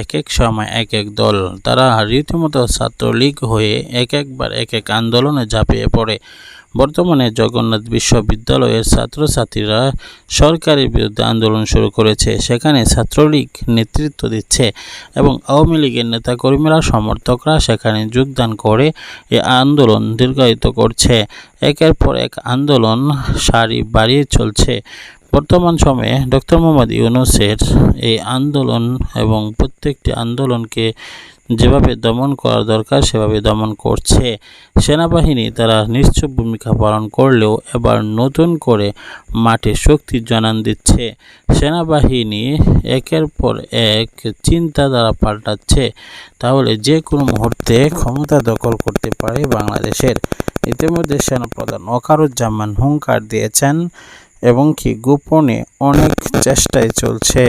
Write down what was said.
এক এক সময় এক এক দল, তারা রীতিমতো ছাত্রলীগ হয়ে এক একবার এক এক আন্দোলনে ঝাঁপিয়ে পড়ে। বর্তমানে জগন্নাথ বিশ্ববিদ্যালয়ের ছাত্রছাত্রীরা সরকারের বিরুদ্ধে আন্দোলন শুরু করেছে। সেখানে ছাত্রলীগ নেতৃত্ব দিচ্ছে এবং আওয়ামী লীগের নেতাকর্মীরা, সমর্থকরা সেখানে যোগদান করে এ আন্দোলন দীর্ঘায়িত করছে। একের পর এক আন্দোলন সারি বাড়িয়ে চলছে। বর্তমান সময়ে ডক্টর মোহাম্মদ ইউনুসের এই আন্দোলন এবং প্রত্যেকটি আন্দোলনকে যেভাবে দমন করা দরকার, সেভাবে দমন করছে। সেনাবাহিনী তারা নিশ্চুপ ভূমিকা পালন করলেও এবার নতুন করে মাঠে শক্তির জানান দিচ্ছে। সেনাবাহিনী একের পর এক চিন্তা দ্বারা পাল্টাচ্ছে। তাহলে যে কোনো মুহূর্তে ক্ষমতা দখল করতে পারে বাংলাদেশের। ইতিমধ্যে সেনাপ্রধান ওকারুজ্জামান হুঙ্কার দিয়েছেন এবং কি গোপনে অনেক চেষ্টায় চলছে।